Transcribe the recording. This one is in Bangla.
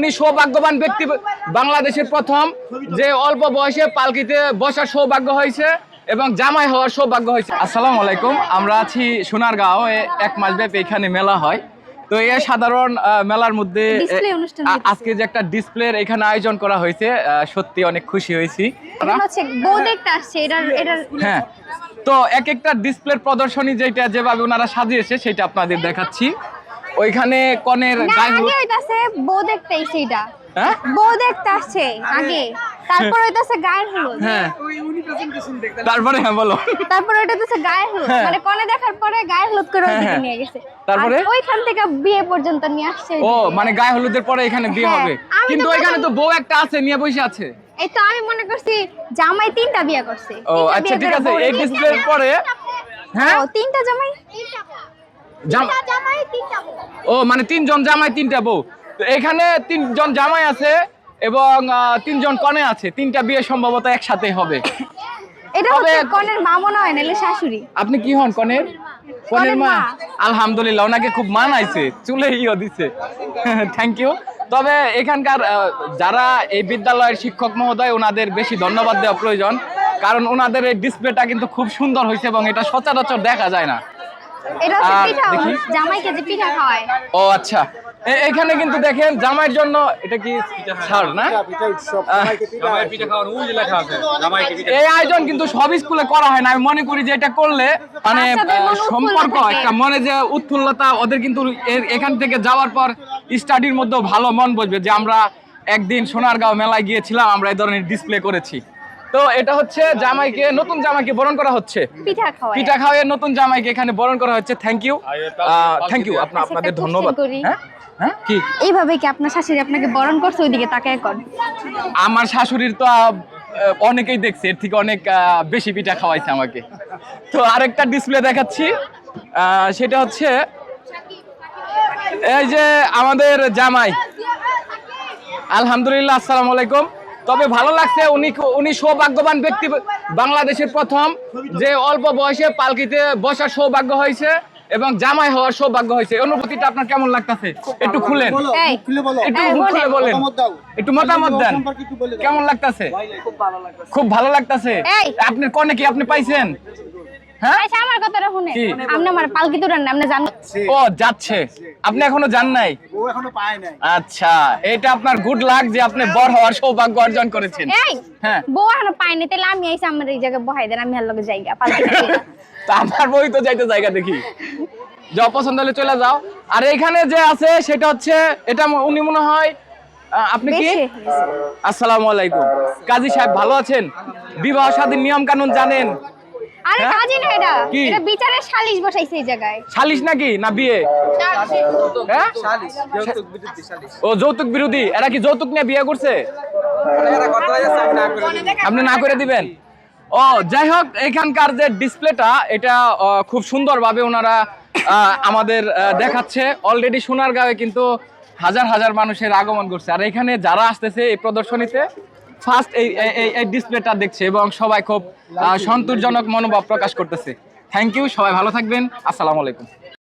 উনি সৌভাগ্যবান ব্যক্তি বাংলাদেশের প্রথম যে অল্প বয়সে পালকিতে বসার সৌভাগ্য হয়েছে এবং জামাই হওয়ার সৌভাগ্য হয়েছে। আসসালামু আলাইকুম। আমরা আছি সোনারগাঁও এ এক মাস ব্যাপী এখানে মেলা হয়। তো এই সাধারণ মেলার মধ্যে এ। আজকে যে একটা ডিসপ্লের এখানে আয়োজন করা হয়েছে আহ, সত্যি অনেক খুশি হয়েছি। হ্যাঁ। তো এক একটা ডিসপ্লের প্রদর্শনী যেটা যেভাবে ওনারা সাজিয়েছে সেটা আপনাদের দেখাচ্ছি। ওইখানে কনের গায়ে আগে হলুদ- হইতাছে বউ দেখতে আইছে এটা। হ্যাঁ? বউ দেখতে আসছে আগে। তারপর হইতাছে গায়ের হলুদ। হ্যাঁ। তারপরে হ্যাঁ বলো। তারপর গায়ের হলুদ। হ্যাঁ। মানে কনে দেখার পরে গায়ের হলুদ করে হ্যাঁ, ওইদিকে। নিয়ে গেছে। তারপরে? ওইখান থেকে বিয়ে পর্যন্ত নিয়ে আসছে ও মানে গায়ে হলুদের পরে এখানে বিয়ে হবে। কিন্তু ওইখানে তো বউ একটা আছে নিয়ে বসে আছে। এই তো আমি মনে করছি জামাই তিনটা বিয়ে করছে। ও আচ্ছা ঠিক আছে। এই ডিসপ্লের পরে হ্যাঁ? তিনটা জামাই? জাম- জামাই। তিনটা ও মানে তিনজন জামাই তিনটা বউ। তো এখানে তিনজন জামাই আছে এবং তিনজন কনে আছে। তিনটা বিয়ে সম্ভবত একসাথে হবে। এটা হচ্ছে কনের মা মনে হয় নাহলে শাশুড়ি। আপনি কি হন কনের? কনের কনের মা? মা। আলহামদুলিল্লাহ ওনাকে খুব মানাইছে। চুলে ইয়ে দিছে। থ্যাংক ইউ তবে এখানকার আহ, যারা এই বিদ্যালয়ের শিক্ষক মহোদয় ওনাদের বেশি ধন্যবাদ দেওয়া প্রয়োজন। কারণ ওনাদের এই ডিসপ্লেটা কিন্তু খুব সুন্দর হয়েছে এবং এটা সচরাচর দেখা যায় না। এটা হচ্ছে পিঠা জামাইকে যে পিঠা খাওয়ায়। ও আচ্ছা। এখানে কিন্তু দেখেন জামাইয়ের জন্য এটা কি ছাড় না? এই আয়োজন কিন্তু সব স্কুলে করা হয় না। আমি মনে করি যে এটা করলে মানে সম্পর্ক একটা মনে যে উৎফুল্লতা ওদের কিন্তু এখান থেকে যাওয়ার পর স্টাডির মধ্যেও ভালো মন বসবে। যে আমরা একদিন সোনারগাঁও মেলায় গিয়েছিলাম আমরা এই ধরনের ডিসপ্লে করেছি। তো এটা হচ্ছে জামাইকে নতুন জামাইকে বরণ করা হচ্ছে। পিঠা খাওয়ায়। পিঠা খাওয়ায় নতুন জামাইকে এখানে বরণ করা হচ্ছে। থ্যাংক ইউ থ্যাংক ইউ আপনার আপনাদের ধন্যবাদ। হ্যাঁ? হ্যাঁ? কি? এইভাবে কি আপনার শাশুড়ি আপনাকে বরণ করছে? ওইদিকে তাকায় কর। আমার শাশুড়ির তো অনেকেই দেখছে। এর থেকে অনেক আহ, বেশি পিঠা খাওয়াইছে আমাকে। তো আরেকটা ডিসপ্লে দেখাচ্ছি। আহ, সেটা হচ্ছে এই যে আমাদের জামাই। আলহামদুলিল্লাহ আসসালামু আলাইকুম। তবে ভালো লাগছে উনি উনি সৌভাগ্যবান ব্যক্তি বাংলাদেশের প্রথম যে অল্প বয়সে পালকিতে বসার সৌভাগ্য হয়েছে এবং জামাই হওয়ার সৌভাগ্য হয়েছে। অনুভূতিটা আপনার কেমন লাগতেছে? একটু খুলেন। খুলে একটু। খুলে বলেন। একটু মতামত দেন। কেমন লাগতেছে? খুব ভালো লাগতেছে? আপনি কনে কি আপনি পাইছেন? আচ্ছা আমার কথাটা শুনে আপনি আমার পালকি তুলেন আপনি জানেন ও যাচ্ছে। আপনি এখনও যান নাই? ও এখনও পায় নাই। আচ্ছা এটা আপনার গুড লাক যে আপনি বর হওয়ার সৌভাগ্য অর্জন করেছেন। এই হ্যাঁ। বউ এখনও পাইনি তাহলে আমি আইসি আমার এই জায়গায় বহাই দেন আমি আর লগে জায়গা পালকি তুলে। আমার বই তো যাইতে জায়গা দেখি। যা পছন্দ হলে চলে যাও। আর এখানে যে আছে সেটা হচ্ছে এটা উনি মনে হয় আপনি কি। আসসালামু আলাইকুম। কাজী সাহেব ভালো আছেন? বিবাহ স্বাধীন নিয়ম কানুন জানেন? আরে হ্যাঁ? কাজই না এটা। এটা বিচারের সালিশ বসাইছে এই জায়গায়। সালিশ নাকি? না বিয়ে? হ্যাঁ? ও যৌতুক বিরোধী। এরা কি যৌতুক নিয়ে বিয়ে করছে? আপনি না করে দিবেন। ও যাই হোক এখানকার যে ডিসপ্লেটা এটা খুব সুন্দরভাবে ওনারা আহ, আমাদের দেখাচ্ছে। অলরেডি সোনারগাঁওয়ে কিন্তু হাজার হাজার মানুষের আগমন করছে। আর এখানে যারা আসতেছে এই প্রদর্শনীতে ফার্স্ট এই, এই- ডিসপ্লেটা দেখছে এবং সবাই খুব সন্তোষজনক মনোভাব প্রকাশ করতেছে। থ্যাংক ইউ সবাই ভালো থাকবেন। আসসালামু আলাইকুম।